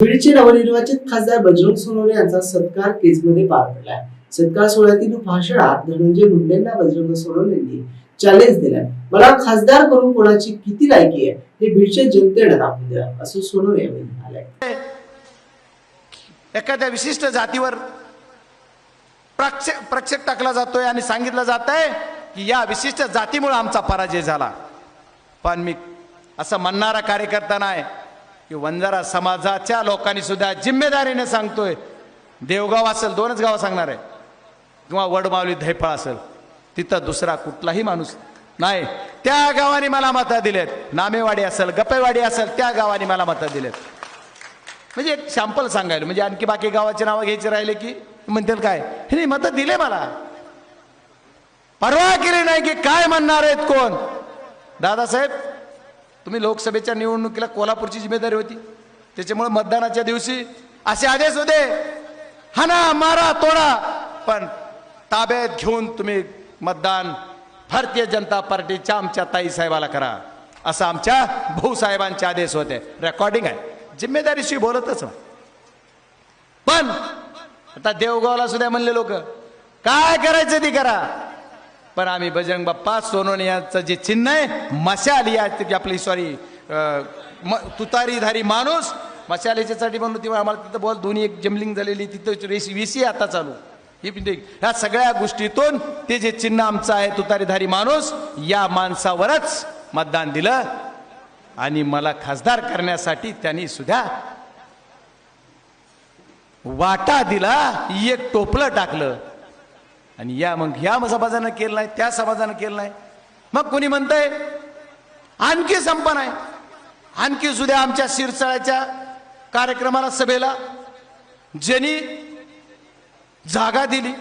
बीडचे नवनिर्वाचित खासदार बजरंग सोनवणे यांचा सत्कार केजमध्ये पार पडलाय. सत्कार सोहळ्यातील भाषणात धनंजय मुंडेंना बजरंग सोनवणेंनी चॅलेंज दिलाय. मला खासदार करून कोणाची किती लायकी आहे हे बीडच्या जनतेने दाखवून द्या असं सोनवणे यावेळी म्हणाले. एखाद्या विशिष्ट जातीवर प्रक्षेप प्रक्षेप टाकला जातोय आणि सांगितलं जात आहे की या विशिष्ट जातीमुळे आमचा पराजय झाला. पण मी असं म्हणणारा कार्यकर्ता नाही. की वंजारा समाजाच्या लोकांनी सुद्धा जिम्मेदारीने सांगतोय. देवगाव असेल दोनच गावं सांगणार आहे. किंवा वडमावली धैफळ असेल तिथं दुसरा कुठलाही माणूस नाही. त्या गावाने मला मतं दिलेत. नामेवाडी असेल गप्पेवाडी असेल त्या गावाने मला मतं दिलेत. म्हणजे एक सॅम्पल सांगायला म्हणजे आणखी बाकी गावाची नावं घ्यायची राहिले की म्हणतील काय? हे नाही मतं दिले मला. परवा केली नाही की काय म्हणणार आहेत कोण? दादासाहेब तुम्ही लोकसभेच्या निवडणुकीला कोल्हापूरची जिम्मेदारी होती. त्याच्यामुळे मतदानाच्या दिवशी असे आदेश होते हाना मारा तोडा. पण ताब्यात घेऊन तुम्ही मतदान भारतीय जनता पार्टीच्या आमच्या ताई साहेबाला करा असं आमच्या भाऊसाहेबांचे आदेश होते. रेकॉर्डिंग आहे. जिम्मेदारीशी बोलतच पण आता देवगावला सुद्धा म्हणले लोक काय करायचं ते करा. पण आम्ही बजरंग बाप्पा सोनवणे यांचं जे चिन्ह आहे मशाली या आपली सॉरी तुतारीधारी माणूस मशालीच्यासाठी म्हणून तेव्हा आम्हाला तिथं बोल दोन्ही एक जमलिंग झालेली तिथं रेसी वीसी आता चालू. ही ह्या सगळ्या गोष्टीतून ते जे चिन्ह आमचं आहे तुतारीधारी माणूस या माणसावरच मतदान दिलं. आणि मला खासदार करण्यासाठी त्यांनी सुद्धा वाटा दिला एक टोपलं टाकलं. आणि या मग ह्या समाजानं केलं नाही त्या समाजानं केलं नाही. मग कोणी म्हणतंय आणखी संपन आहे. आणखी सुद्धा आमच्या शिरसाळ्याच्या कार्यक्रमाला सभेला ज्यांनी जागा दिली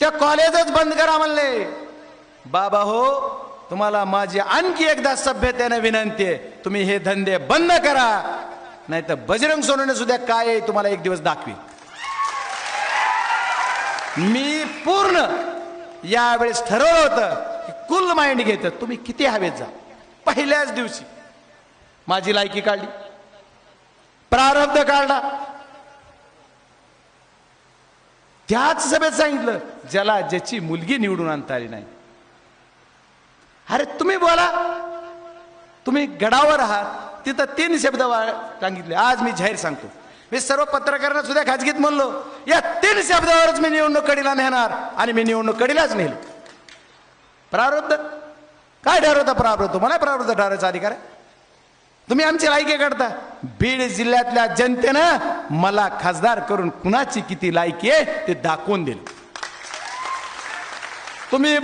त्या कॉलेजच बंद करा म्हणले. बाबा हो तुम्हाला माझी आणखी एकदा सभ्यतेने विनंती आहे. तुम्ही हे धंदे बंद करा. नाही तर बजरंग सोनवणे सुद्धा काय आहे तुम्हाला एक दिवस दाखवी मी पूर्ण यावेळेस ठरवलं होतं की कुल माइंड घेतं. तुम्ही किती हवेत जा. पहिल्याच दिवशी माझी लायकी काढली. प्रारब्ध काढला. त्याच सभेत सांगितलं ज्याला ज्याची मुलगी निवडून आणता आली नाही. अरे तुम्ही बोला. तुम्ही गडावर आहात. तिथं तीन शब्द सांगितले. आज मी जाहीर सांगतो. मी सर्व पत्रकारांना सुद्धा खाजगीत म्हणलो या तीन शब्दावरच मी निवडणूक कडीला नेणार आणि मी निवडणूक कडीलाच नेल प्रारब्ध काय ठरवता प्रारब्ध तुम्हाला प्रारब्ध ठरवायचा अधिकार आहे? तुम्ही आमची लायकी काढता. बीड जिल्ह्यातल्या जनतेनं मला खासदार करून कुणाची किती लायकी आहे ते दाखवून दिलं. तुम्ही